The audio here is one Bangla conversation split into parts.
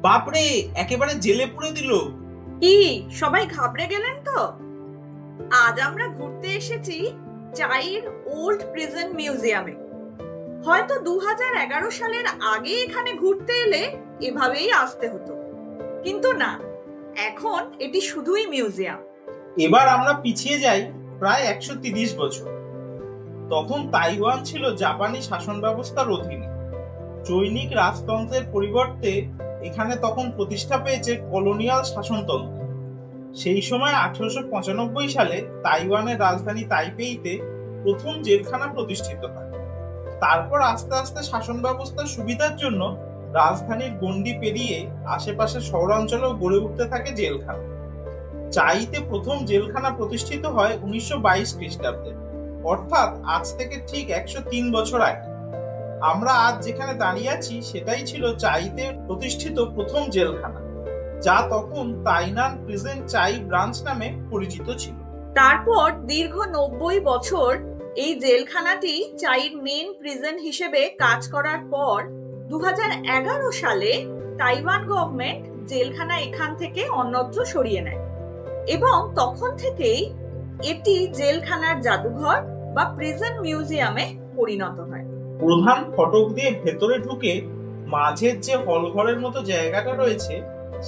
বাপরে একেবারে জেলে পুরে দিল। কি সবাই ঘাবড়ে গেলেন তো? আজ আমরা ঘুরতে এসেছি চাইর ওল্ড প্রিজন মিউজিয়ামে। হয়তো দু সালের আগে এখানে ঘুরতে এলে এভাবেই আসতে হতো। কিন্তু না এখন এটি শুধুই মিউজিয়াম। এবার আমরা পিছিয়ে যাই প্রায় একশো তিরিশ বছর। তখন তাইওয়ান ছিল জাপানি শাসন ব্যবস্থার অধীনে। চৈনিক রাজতন্ত্রের পরিবর্তে এখানে তখন প্রতিষ্ঠা পেয়েছে কলোনিয়াল শাসনতন্ত্র। সেই সময় আঠারোশো পঁচানব্বই সালে তাইওয়ানের রাজধানী তাইপেইতে প্রথম জেলখানা প্রতিষ্ঠিত হয়। তারপর আস্তে আস্তে শাসন ব্যবস্থার সুবিধার জন্য রাজধানীর গণ্ডি পেরিয়ে আশেপাশের শহরাঞ্চলেও গড়ে উঠতে থাকে জেলখানা। চাইতে প্রথম জেলখানা প্রতিষ্ঠিত হয় উনিশশো বাইশ খ্রিস্টাব্দে। অর্থাৎ আজ থেকে ঠিক একশো তিন বছর আগে। আমরা আজ যেখানে দাঁড়িয়ে আছি সেটাই ছিল চাইতে প্রতিষ্ঠিত প্রথম জেলখানা, যা তখন তাইনান প্রেজেন্ট চাই ব্রাঞ্চ নামে পরিচিত ছিল। তারপর দীর্ঘ নব্বই বছর এই জেলখানাটি চাইর মেন প্রিজন হিসেবে কাজ করার পর দু হাজার এগারো সালে তাইওয়ান গভর্নমেন্ট জেলখানা এখান থেকে অন্যত্র সরিয়ে নেয় এবং তখন থেকেই এটি জেলখানার জাদুঘর বা প্রিজন মিউজিয়ামে পরিণত হয়। প্রধান ফটক দিয়ে ভেতরে ঢুকে মাঝের যে হলঘরের মতো জায়গাটা রয়েছে,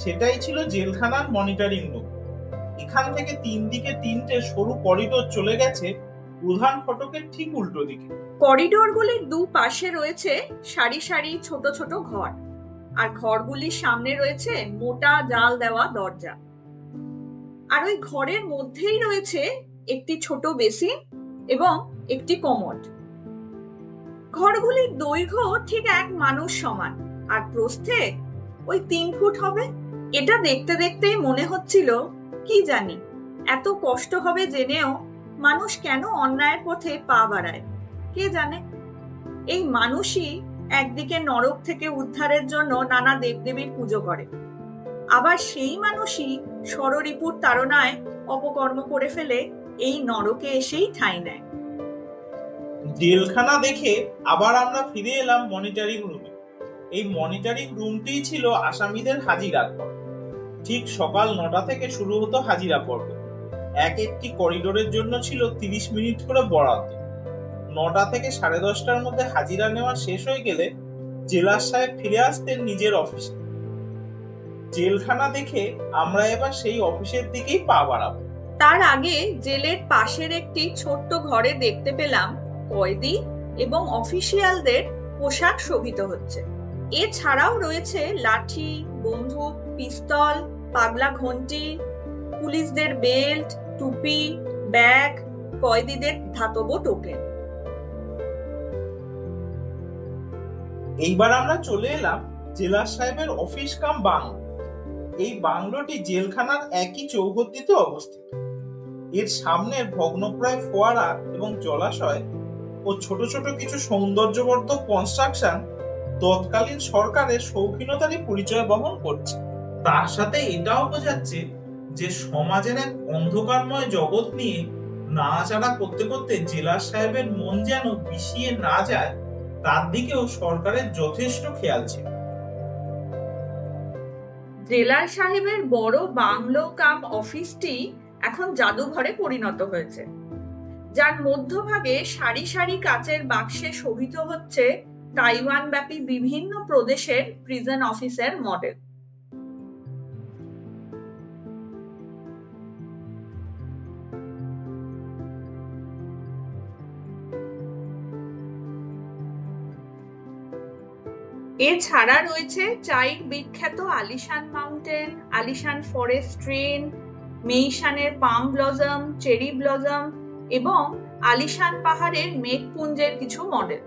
সেটাই ছিল জেলখানার মনিটরিং রুম এখান থেকে তিন দিকে তিনটে সরু করিডোর চলে গেছে প্রধান ফটকের ঠিক উল্টো দিকে। করিডোরগুলির দু পাশে রয়েছে সারি সারি ছোট ছোট ঘর, আর ঘরগুলির সামনে রয়েছে মোটা জাল দেওয়া দরজা। আর ওই ঘরের মধ্যেই রয়েছে একটি ছোট বেসিন এবং একটি কমোড। ঘরগুলির দৈর্ঘ্য ঠিক এক মানুষ সমান। আর প্রস্থে ওই তিন ফুট হবে। এটা দেখতে দেখতেই মনে হচ্ছিল, কি জানি? এত কষ্ট হবে জেনেও মানুষ কেন অন্যায়ের পথে পা বাড়ায়? কে জানে? এই মানুষই একদিকে নরক থেকে উদ্ধারের জন্য নানা দেবদেবীর পুজো করে। আবার সেই মানুষই ষড়রিপুর তাড়নায় অপকর্ম করে ফেলে এই নরকে এসেই ঠাঁই নেয়। জেলখানা দেখে আবার আমরা ফিরে এলাম মনিটরিং রুমে এই মনিটরিং রুমটিই ছিল আসামিদের হাজিরা ঘর। ঠিক সকাল নটা থেকে শুরু হতো হাজিরা পর্ব। এক একটি করিডোরের জন্য ছিল তিরিশ মিনিট করে বরাদ্দ। নটা থেকে সাড়ে দশটার মধ্যে হাজিরা নেওয়া শেষ হয়ে গেলে জেলার সাহেব ফিরে আসতেন নিজের অফিসে জেলখানা দেখে আমরা এবার সেই অফিসের দিকেই পা বাড়াবো। তার আগে জেলের পাশের একটি ছোট্ট ঘরে দেখতে পেলাম কয়েদি এবং অফিসিয়ালদের পোশাক শোভিত হচ্ছে। এছাড়াও রয়েছে লাঠি, বন্দুক, পিস্তল, পাগলা ঘন্টি পুলিশদের বেল্ট, টুপি, ব্যাগ, কয়েদিদের ধাতব টোকেন। এইবার আমরা চলে এলাম জেলা সাহেবের অফিস কাম বাংলো। এই বাংলোটি জেলখানার একই চৌহদ্দিতে অবস্থিত। এর সামনের ভগ্নপ্রায় ফোয়ারা এবং জলাশয় ও ছোট ছোট কিছু সৌন্দর্যবর্ধক কনস্ট্রাকশন তৎকালীন সরকারের শৌখিনতারই পরিচয় বহন করছে। তার সাথে এটাও বোঝাচ্ছে যে সমাজের এক অন্ধকারময় জগৎ নিয়ে নাড়াচাড়া করতে করতে জেলার সাহেবের মন যেন বিষিয়ে না যায়, তার দিকেও সরকারের যথেষ্ট খেয়াল ছিল। জেলার সাহেবের বড় বাংলো কাম অফিসটি এখন জাদুঘরে পরিণত হয়েছে। যার মধ্যভাগে সারি সারি কাচের বাক্সে শোভিত হচ্ছে তাইওয়ান ব্যাপী বিভিন্ন প্রদেশের প্রিজন অফিসের মডেল এছাড়া রয়েছে চাইর বিখ্যাত Alishan mountain, Alishan forest train, মেইশানের plum blossom cherry blossom এবং আলিশান পাহাড়ের মেঘপুঞ্জের কিছু মডেল।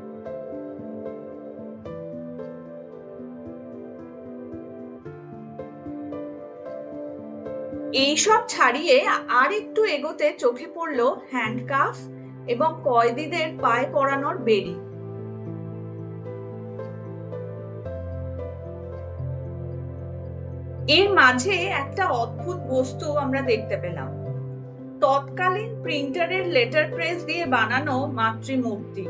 এইসব ছাড়িয়ে আর একটু এগোতে চোখে পড়ল হ্যান্ডকাফ এবং কয়েদিদের পায়ে পরানোর বেরি এর মাঝে একটা অদ্ভুত বস্তু আমরা দেখতে পেলাম। তৎকালীন প্রিন্টারের লেটার প্রেস দিয়ে বানানো মাতৃমূর্তি,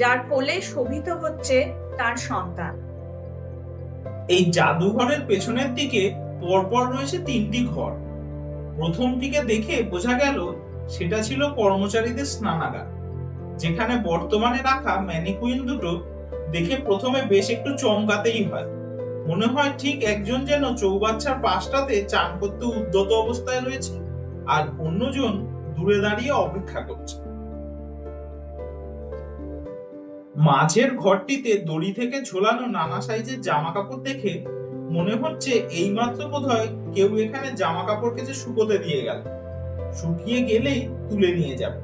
যার কোলে শোভিত হচ্ছে তার সন্তান। এই জাদুঘরের পেছনের দিকে পরপর রয়েছে তিনটি ঘর। প্রথমটিকে দেখে বোঝা গেল সেটা ছিল কর্মচারীদের স্নানাগার, যেখানে বর্তমানে রাখা ম্যানিকুইন দুটো দেখে প্রথমে বেশ একটু চমকাতেই হয়। মনে হয় ঠিক একজন যেন চৌবাচ্চার পাশটাতে চান করতে উদ্যত অবস্থায় রয়েছে। আর অন্যজন দূরে দাঁড়িয়ে অপেক্ষা করছে। মাঝের ঘরটিতে দড়ি থেকে ঝোলানো নানা সাইজের জামা কাপড় দেখে মনে হচ্ছে এইমাত্র বোধহয় কেউ এখানে জামা কাপড় কেচে শুকোতে দিয়ে গেল। শুকিয়ে গেলেই তুলে নিয়ে যাবে।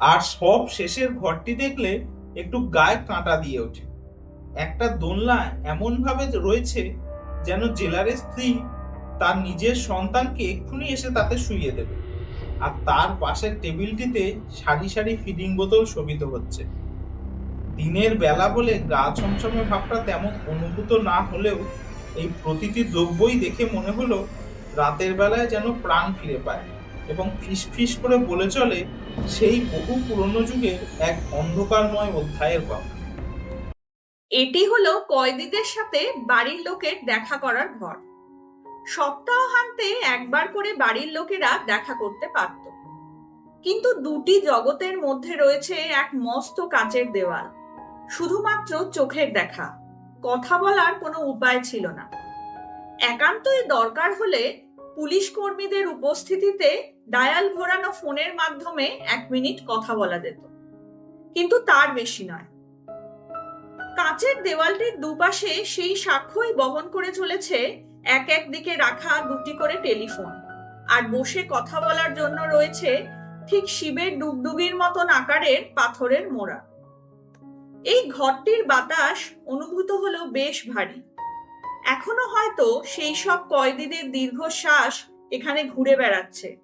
আর সব শেষের ঘরটি দেখলে একটু গায়ে কাঁটা দিয়ে ওঠে। একটা দোলনা এমন ভাবে রয়েছে যেন জেলারের স্ত্রী তার নিজের সন্তানকে এক্ষুনি এসে তাতে শুইয়ে দেবে। আর তার পাশের টেবিলটিতে সারি সারি ফিডিং বোতল শোভিত হচ্ছে। দিনের বেলা বলে গা ছমছমে ভাবটা তেমন অনুভূত না হলেও এই প্রতিটি দ্রব্যই দেখে মনে হলো রাতের বেলায় যেন প্রাণ ফিরে পায় এবং ফিস ফিস করে বলে চলে সেই বহু পুরনো যুগের এক অন্ধকারময় অধ্যায়ের কথা এটি হলো কয়েদিদের সাথে বাড়ির লোকের দেখা করার ঘর। সপ্তাহান্তে একবার করে বাড়ির লোকেরা দেখা করতে পারত। কিন্তু দুটি জগতের মধ্যে রয়েছে এক মস্ত কাচের দেওয়াল। শুধুমাত্র চোখের দেখা। কথা বলার কোনো উপায় ছিল না। একান্তই দরকার হলে পুলিশ কর্মীদের উপস্থিতিতে ডায়াল ঘোরানো ফোনের মাধ্যমে এক মিনিট কথা বলা যেত। কিন্তু তার বেশি নয়। কাঁচের দেওয়ালটির দুপাশে সেই সাক্ষ্যই বহন করে চলেছে এক এক দিকে রাখা দুটি করে টেলিফোন। আর বসে কথা বলার জন্য রয়েছে ঠিক শিবের ডুগডুগির মতন আকারের পাথরের মোড়া। এই ঘরটির বাতাস অনুভূত হলো বেশ ভারী। এখনও হয়তো সেই সব কয়েদিদের দীর্ঘশ্বাস এখানে ঘুরে বেড়াচ্ছে।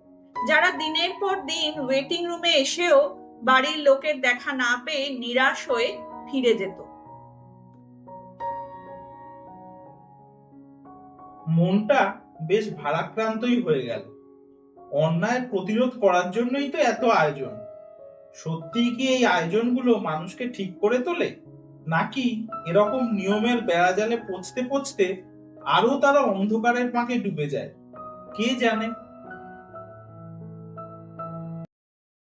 যারা দিনের পর দিন ওয়েটিং রুমে এসেও বাড়ির লোকের দেখা না পেয়ে নিরাশ হয়ে ফিরে যেত। মনটা বেশ ভারাক্রান্তই হয়ে গেল। অন্যায় প্রতিরোধ করার জন্যই তো এত আয়োজন। সত্যিই কি এই আয়োজনগুলো মানুষকে ঠিক করে তোলে? নাকি এরকম নিয়মের বেড়াজালে পচতে পচতে আরও তারা অন্ধকারের ফাঁকে ডুবে যায়? কে জানে?